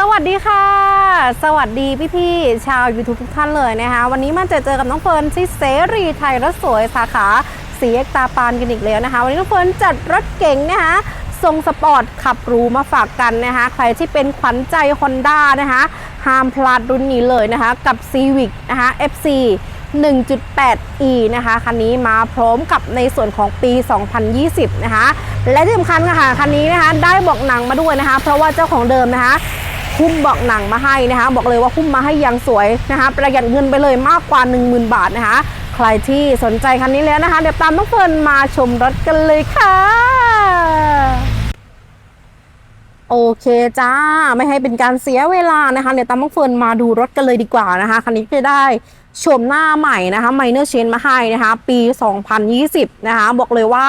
สวัสดีค่ะ สวัสดีพี่ๆชาว YouTube ทุกท่านเลยนะคะ วันนี้มาเจอเจอกับน้องเฟิร์นที่เสรีไทยรถสวยสาขาสีเอกตาปานกันอีกแล้วนะคะ วันนี้น้องเฟิร์นจัดรถเก๋งนะคะทรงสปอร์ตขับหรูมาฝากกันนะคะ ใครที่เป็นขวัญใจ Honda นะคะห้ามพลาดรุ่นนี้เลยนะคะ กับ Civic นะคะ FC 1.8e นะคะ คันนี้มาพร้อมกับในส่วนของปี 2020 นะคะ และที่สำคัญค่ะคันนี้นะคะได้บอกหนังมาด้วยนะคะ เพราะว่าเจ้าของเดิมนะคะ หุ้มเบอกหนังมาให้นะคะ บอกเลยว่าหุ้มมาให้อยังสวยนะคะ ประหยัดเงินไปเลยมากกว่า 10,000 บาทนะคะ ใครที่สนใจคันนี้แล้วนะคะ เดี๋ยวตามน้องเฟิร์นมาชมรถกันเลยค่ะโอเคจ้า ไม่ให้เป็นการเสียเวลานะคะ เดี๋ยวตามน้องเฟิร์นมาดูรถกันเลยดีกว่านะคะคันนี้จะได้โฉมหน้าใหม่นะคะไมเนอร์เชนมาให้นะคะ ปี 2020 นะคะ บอกเลยว่า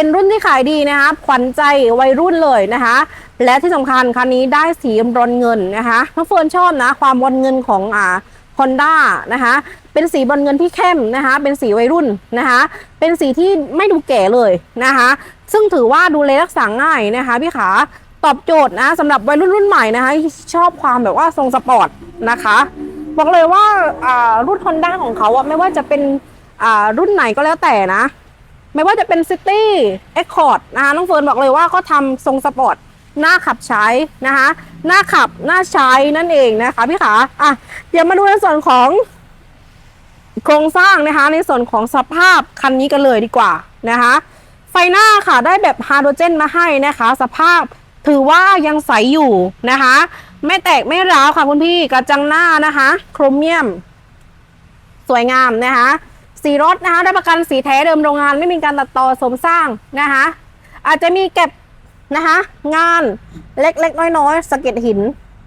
เป็นรุ่นที่ขายดีนะคะขวัญใจวัยรุ่นเลยนะคะ และที่สำคัญคันนี้ได้สีบรอนเงินนะคะน้องเฟิร์นชอบนะ ความบรอนเงินของอ่าฮอนด้านะคะเป็นสีบรอนเงินที่เข้มนะคะ เป็นสีวัยรุ่นนะคะ เป็นสีที่ไม่ดูแก่เลยนะคะ ซึ่งถือว่าดูแลรักษาง่ายนะคะพี่ขาตอบโจทย์นะสำหรับวัยรุ่นรุ่นใหม่นะคะชอบความแบบว่าทรงสปอร์ตนะคะบอกเลยว่ารุ่นฮอนด้าของเขาอะไม่ว่าจะเป็นรุ่นไหนก็แล้วแต่นะ ไม่ว่าจะเป็นซิตี้เอ็กคอร์ดนะคะน้องเฟิร์นบอกเลยว่าเขาทำทรงสปอร์ตหน้าขับใช้นะคะหน้าขับหน้าใช้นั่นเองนะคะพี่ขาอะเดี๋ยวมาดูในส่วนของโครงสร้างนะคะ ในส่วนของสภาพคันนี้กันเลยดีกว่านะคะไฟหน้าค่ะได้แบบฮาโดรเจนมาให้นะคะ สภาพถือว่ายังใสอยู่นะคะ ไม่แตกไม่ร้าวค่ะคุณพี่กระจังหน้านะคะ โครเมียม สวยงามนะคะ สีรถนะคะได้ประกันสีแท้เดิมโรงงานไม่มีการตัดต่อสมสร้างนะคะอาจจะมีเก็บนะคะงานเล็กๆ น้อยๆสะเก็ดหิน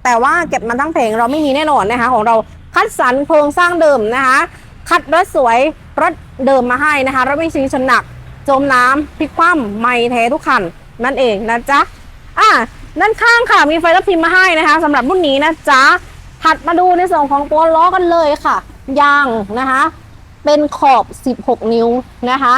แต่ว่าเก็บมาทั้งเพลงเราไม่มีแน่นอนนะคะของเราคัดสรรโครงสร้างเดิมนะคะคัดรถสวยรถเดิมมาให้นะคะรถไม่ชี้ชนหนัก จมน้ำพลิกคว่ำไม่แท้ทุกคันนั่นเองนะจ๊ะอะด้านข้างค่ะมีไฟรับพิมพ์มาให้นะคะสำหรับรุ่นนี้นะจ๊ะถัดมาดูในส่วนของตัวล้อกันเลยค่ะ ยางนะคะ เป็นขอบ 16 นิ้วนะคะ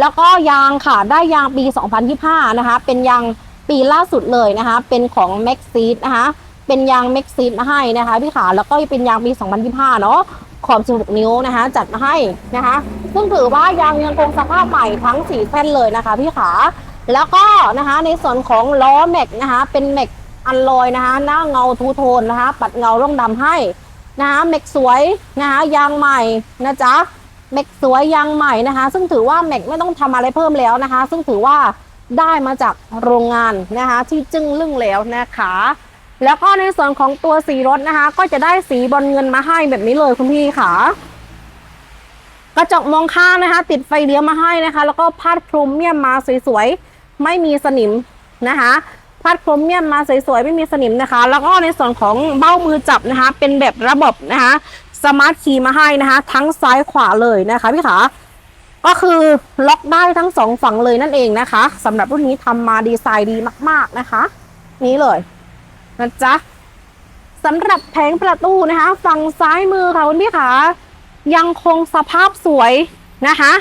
แล้วก็ยางค่ะได้ยางปี 2025 นะคะ เป็นยางปีล่าสุดเลยนะคะ เป็นของ m a x s e e d นะคะ เป็นยาง m a x s e e d มาให้นะคะพี่ขาแล้วก็เป็นยางปี 2025 เนาะขอบ 16 นิ้วนะคะ จัดมาให้นะคะ ซึ่งถือว่ายางยังคงสภาพใหม่ทั้ง 4เส้นเลยนะคะพี่ขาแล้วก็นะคะในส่วนของล้อแม็กนะคะ เป็นแม็กอัลลอยนะคะ หน้าเงาทูโทนนะคะ ปัดเงาร่องดำให้นะคะแม็กสวยนะคะยางใหม่นะจ๊ะ แม็กสวยยางใหม่นะคะ ซึ่งถือว่าแม็กไม่ต้องทำอะไรเพิ่มแล้วนะคะ ซึ่งถือว่าได้มาจากโรงงานนะคะ ที่จึ้งลึ่งแล้วนะคะ แล้วก็ในส่วนของตัวสีรถนะคะ ก็จะได้สีบอลเงินมาให้แบบนี้เลยคุณพี่ค่ะกระจกมองข้างนะคะ ติดไฟเลี้ยวมาให้นะคะ แล้วก็พาดโครเมียมมาสวยๆไม่มีสนิมนะคะพาดโครเมียมมาสวยๆไม่มีสนิมนะคะ แล้วก็ในส่วนของเบ้ามือจับนะคะ เป็นแบบระบบนะคะ สมาร์ทคีย์มาให้นะคะ ทั้งซ้ายขวาเลยนะคะพี่ขาก็คือล็อกได้ทั้งสองฝั่งเลยนั่นเองนะคะสำหรับรุ่นนี้ทำมาดีไซน์ดีมาก ๆนะคะ นี้เลยนะจ๊ะสำหรับแผงประตูนะคะ ฝั่งซ้ายมือค่ะคุณพี่ขายังคงสภาพสวยนะคะ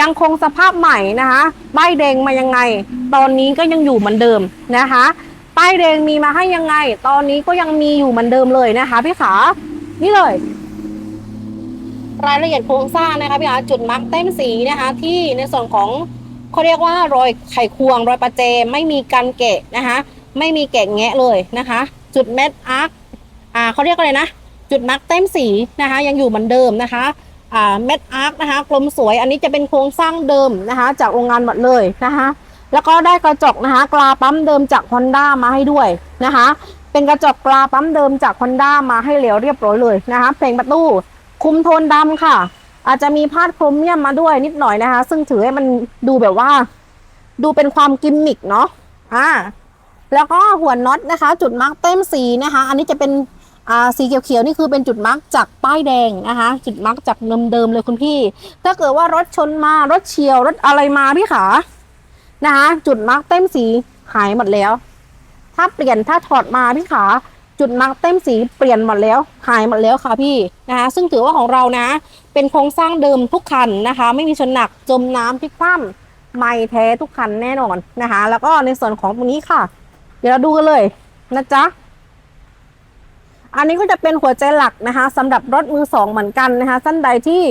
ยังคงสภาพใหม่นะคะป้ายแดงมายังไง ตอนนี้ก็ยังอยู่เหมือนเดิมนะคะป้ายแดงมีมาให้ยังไง ตอนนี้ก็ยังมีอยู่เหมือนเดิมเลยนะคะพี่ขานี่เลย รายละเอียดโครงสร้างนะคะพี่ขาจุดมาร์กเต้มสีนะคะ ที่ในส่วนของเขาเรียกว่ารอยไขควงรอยประแจไม่มีการแกะนะคะ ไม่มีแกะแงะเลยนะคะ จุดเม็ดอาร์คอ่าเขาเรียกอะไรนะ จุดมาร์กเต้มสีนะคะ ยังอยู่เหมือนเดิมนะคะอ่าเม็ดอาร์คนะคะกลมสวยอันนี้จะเป็นโครงสร้างเดิมนะคะ จากโรงงานหมดเลยนะคะแล้วก็ได้กระจกนะคะกลาปั๊มเดิมจาก Honda มาให้ด้วยนะคะ เป็นกระจกกลาปั๊มเดิมจาก Honda มาให้แล้วเรียบร้อยเลยนะคะเพลงประตู คุมโทนดำค่ะ อาจจะมีพาดโครเมียมมาด้วยนิดหน่อยนะคะ ซึ่งถือให้มันดูแบบว่า ดูเป็นความกิมมิกเนาะอ่าแล้วก็หัวน็อตนะคะ จุดมาร์กเต็มสีนะคะ อันนี้จะเป็นอ่าสีเขียวๆนี่คือเป็นจุดมาร์กจากป้ายแดงนะคะ จุดมาร์กจากเดิมๆเลยคุณพี่ ถ้าเกิดว่ารถชนมารถเฉียวรถอะไรมาพี่ขานะคะ จุดมาร์กเต็มสีหายหมดแล้ว ถ้าเปลี่ยนถ้าถอดมาพี่ขา จุดมาร์กเต็มสีเปลี่ยนหมดแล้วหายหมดแล้วค่ะพี่นะคะซึ่งถือว่าของเรานะ เป็นโครงสร้างเดิมทุกคันนะคะ ไม่มีชนหนักจมน้ำพลิกคว่ำไม่แท้ทุกคันแน่นอนนะคะ แล้วก็ในส่วนของตรงนี้ค่ะ เดี๋ยวเราดูกันเลยนะจ๊ะอันนี้ก็จะเป็นหัวใจหลักนะคะสำหรับรถมือสองเหมือนกันนะคะท่านใดที่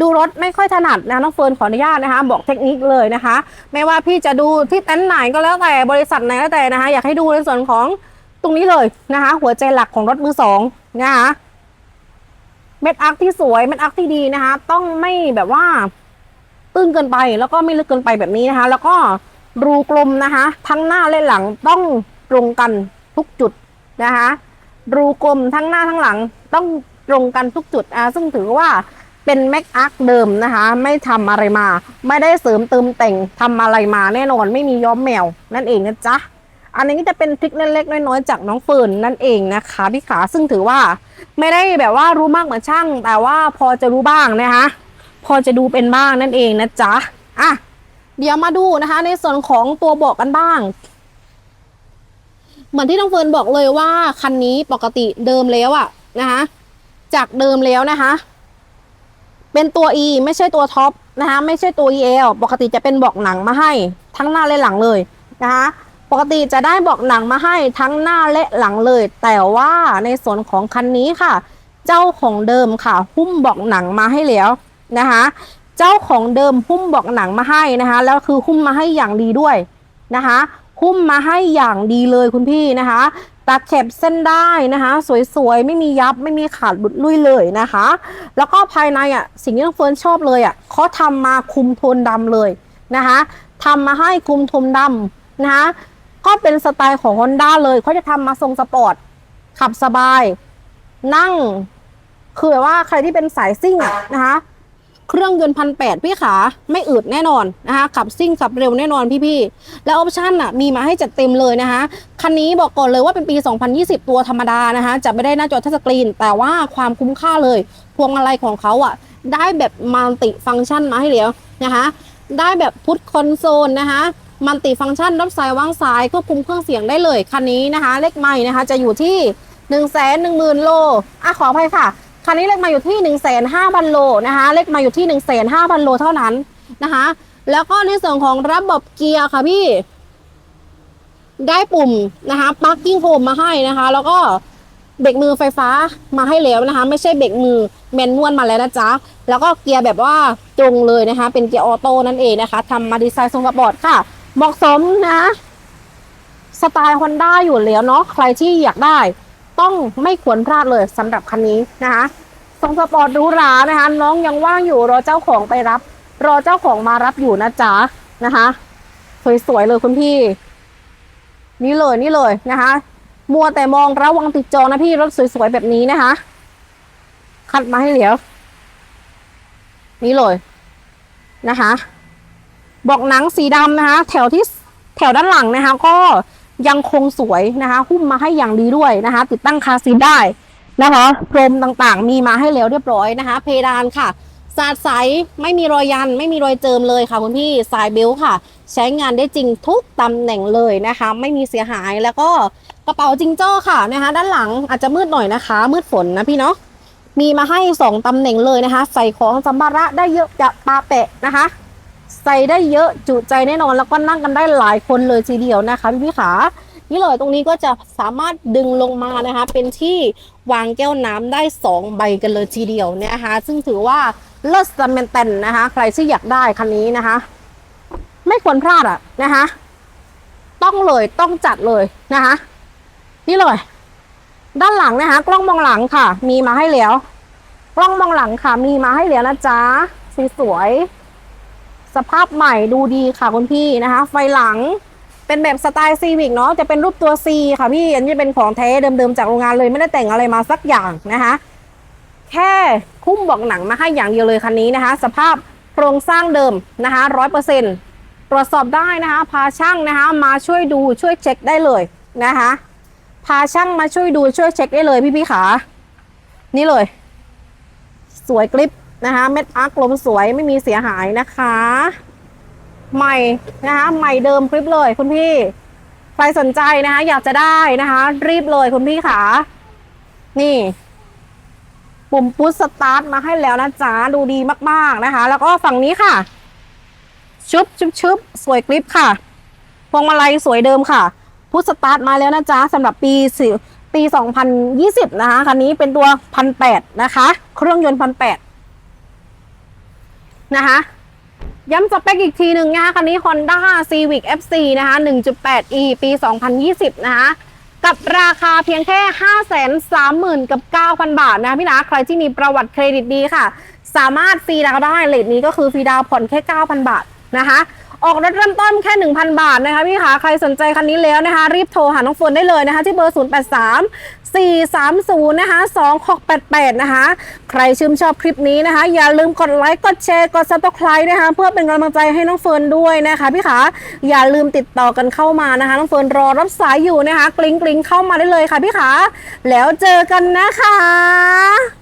ดูรถไม่ค่อยถนัดนะน้องเฟิร์นขออนุญาตนะคะ บอกเทคนิคเลยนะคะ ไม่ว่าพี่จะดูที่เต็นท์ไหนก็แล้วแต่บริษัทไหนก็แล้วแต่นะคะ อยากให้ดูในส่วนของ ตรงนี้เลยนะคะ หัวใจหลักของรถมือสองนะคะเม็ดอาร์คที่สวยเม็ดอาร์คที่ดีนะคะ ต้องไม่แบบว่า ตื้นเกินไปแล้วก็ไม่ลึกเกินไปแบบนี้นะคะ แล้วก็รูกลมนะคะ ทั้งหน้าและหลังต้องตรงกันทุกจุดนะคะ รูกลมทั้งหน้าทั้งหลังต้องตรงกันทุกจุดอะซึ่งถือว่าเป็นแม็กอาร์คเดิมนะคะ ไม่ทำอะไรมา ไม่ได้เสริมเติมแต่งทำอะไรมาแน่นอนไม่มีย้อมแมวนั่นเองนะจ๊ะ อันนี้ก็จะเป็นทริคเล็กๆน้อยๆจากน้องเฟิร์นนั่นเองนะคะพี่ขาซึ่งถือว่าไม่ได้แบบว่ารู้มากเหมือนช่าง แต่ว่าพอจะรู้บ้างนะคะพอจะดูเป็นบ้างนั่นเองนะจ๊ะอะเดี๋ยวมาดูนะคะ ในส่วนของตัวเบอกกันบ้าง เหมือนที่น้องเฟิร์นบอกเลยว่าคันนี้ปกติเดิมแล้วอะนะคะจากเดิมแล้วนะคะ เป็นตัว E ไม่ใช่ตัวท็อปนะคะ ไม่ใช่ตัว EL ปกติจะเป็นบอกหนังมาให้ ทั้งหน้าและหลังเลยนะคะ ปกติจะได้บอกหนังมาให้ทั้งหน้าและหลังเลย แต่ว่าในส่วนของคันนี้ค่ะ เจ้าของเดิมค่ะ หุ้มบอกหนังมาให้แล้วนะคะ เจ้าของเดิมหุ้มบอกหนังมาให้นะคะ แล้วคือหุ้มมาให้อย่างดีด้วยนะคะหุ้มมาให้อย่างดีเลยคุณพี่นะคะตัดเข็บเส้นได้นะคะ สวยๆ ไม่มียับไม่มีขาดบุดลุยเลยนะคะ แล้วก็ภายในอะสิ่งที่น้องเฟิร์นชอบเลยอะเขาทำมาคุมโทนดำเลยนะคะทำมาให้คุมโทนดำนะคะ ก็เป็นสไตล์ของ Honda เลยเขาจะทำมาทรงสปอร์ต ขับสบาย นั่ง คือแบบว่าใครที่เป็นสายซิ่งอะนะคะ เครื่องยนต์พันแปดพี่ขา ไม่อืดแน่นอนนะคะ ขับซิ่งขับเร็วแน่นอนพี่ ๆ แล้วออปชั่นอะมีมาให้จัดเต็มเลยนะคะ คันนี้บอกก่อนเลยว่าเป็นปี 2020 ตัวธรรมดานะคะ จะไม่ได้หน้าจอทัชสกรีน แต่ว่าความคุ้มค่าเลย พวงมาลัยของเขาอะได้แบบมัลติฟังก์ชันมาให้แล้วนะคะ ได้แบบพุทคอนโซลนะคะ มัลติฟังก์ชันรับสายว่างสายควบคุมเครื่องเสียงได้เลยคันนี้นะคะ เลขไม้นะคะ จะอยู่ที่1 1 0 0 0 0โลอะขออภัยค่ะ คันนี้เลขมาอยู่ที่1 5 0 0 0โลนะคะ เลขมาอยู่ที่1 5 0 0 0โลเท่านั้นนะคะ แล้วก็ในส่วนของระบบเกียร์ค่ะพี่ ได้ปุ่มนะคะปลั๊กกิ้งโฮมมาให้นะคะ แล้วก็เบรกมือไฟฟ้ามาให้แล้วนะคะ ไม่ใช่เบรกมือแมนนวลมาแล้วนะจ๊ะ แล้วก็เกียร์แบบว่าตรงเลยนะคะ เป็นเกียร์ออโต้นั่นเองนะคะทำมาดีไซน์ทรงสปอร์ตค่ะ เหมาะสมนะ สไตล์ฮอนด้าอยู่แล้วเนาะใครที่อยากได้ ต้องไม่ควรพลาดเลยสำหรับคันนี้นะคะทรงสปอร์ตรูหรานะคะ น้องยังว่างอยู่รอเจ้าของไปรับ รอเจ้าของมารับอยู่นะจ๊ะนะคะสวยๆเลยคุณพี่ นี่เลยนี่เลยนะคะ มัวแต่มองระวังติดจอนะพี่รถสวยๆแบบนี้นะคะ คัดมาให้เหลียว นี่เลยนะคะ บอกหนังสีดำนะคะ แถวที่แถวด้านหลังนะคะ ก็ยังคงสวยนะคะ หุ้มมาให้อย่างดีด้วยนะคะ ติดตั้งคาซีได้นะคะพรมต่างๆ มีมาให้แล้วเรียบร้อยนะคะ เพดานค่ะสาดใสไม่มีรอยยัน ไม่มีรอยเจิมเลยค่ะคุณพี่สายเบลต์ค่ะ ใช้งานได้จริงทุกตำแหน่งเลยนะคะ ไม่มีเสียหายแล้วก็กระเป๋าจิงโจ้ค่ะนะคะ ด้านหลังอาจจะมืดหน่อยนะคะ มืดฝนนะพี่เนาะมีมาให้สองตำแหน่งเลยนะคะ ใส่ของสัมภาระได้เยอะจะปาแปะนะคะ ใส่ได้เยอะจุใจแน่นอนแล้วก็นั่งกันได้หลายคนเลยทีเดียวนะคะพี่พี่ขานี่เลยตรงนี้ก็จะสามารถดึงลงมานะคะ เป็นที่วางแก้วน้ำได้สองใบกันเลยทีเดียวนะคะ ซึ่งถือว่าเลิศสเมนเตนนะคะ ใครที่อยากได้คันนี้นะคะ ไม่ควรพลาดอะนะคะ ต้องเลยต้องจัดเลยนะคะ นี่เลย ด้านหลังนะคะ กล้องมองหลังค่ะ มีมาให้แล้ว กล้องมองหลังค่ะ มีมาให้แล้วนะจ๊ะสวยๆ สภาพใหม่ดูดีค่ะคุณพี่นะคะ ไฟหลังเป็นแบบสไตล์ซีวิกเนาะจะเป็นรูปตัว C ค่ะพี่ อันนี้เป็นของแท้เดิมๆจากโรงงานเลยไม่ได้แต่งอะไรมาสักอย่างนะคะ แค่คุ้มบอกหนังมาให้อย่างเดียวเลยคันนี้นะคะ สภาพโครงสร้างเดิมนะคะร้อยเปอร์เซ็นต์ตรวจสอบได้นะคะ พาช่างนะคะ มาช่วยดูช่วยเช็คได้เลยนะคะ พาช่างมาช่วยดูช่วยเช็คได้เลยพี่ๆขานี่เลย สวยกริป นะคะเม็ดอาร์คลมสวยไม่มีเสียหายนะคะ ใหม่นะคะ ใหม่เดิมคลิปเลยคุณพี่ใครสนใจนะคะ อยากจะได้นะคะ รีบเลยคุณพี่ขานี่ปุ่มพุชสตาร์ทมาให้แล้วนะจ๊ะดูดีมากๆนะคะ แล้วก็ฝั่งนี้ค่ะ ชุบชุบชุบสวยกริปค่ะพวงมาลัยสวยเดิมค่ะ พุชสตาร์ทมาแล้วนะจ๊ะสำหรับปีสิปี 2020 นะคะ คันนี้เป็นตัวพันแนะคะ เครื่องยนต์พั นะคะย้ำสเปคอีกทีหนึ่งนะคะคันนี้ Honda Civic FC นะคะ 1.8e ปี 2020 นะคะกับราคาเพียงแค่ 530,000 กับ 9,000 บาทนะพี่นะใครที่มีประวัติเครดิตดีค่ะ สามารถฟรีดาวได้เลทนี้ก็คือฟรีดาวผ่อนแค่ 9,000 บาทนะคะ ออกรถเริ่มต้นแค่ 1,000 บาทนะคะพี่คะใครสนใจคันนี้แล้วนะคะ รีบโทรหาน้องเฟิร์นได้เลยนะคะ ที่เบอร์ 083 430 นะคะ 2688 นะคะ ใครชื่นชอบคลิปนี้นะคะ อย่าลืมกดไลค์กดแชร์กดซับสไครต์นะคะ เพื่อเป็นกำลังใจให้น้องเฟิร์นด้วยนะคะพี่ขาอย่าลืมติดต่อกันเข้ามานะคะ น้องเฟิร์นรอรับสายอยู่นะคะ กลิ้งกลิ้งเข้ามาได้เลยค่ะพี่ขาแล้วเจอกันนะคะ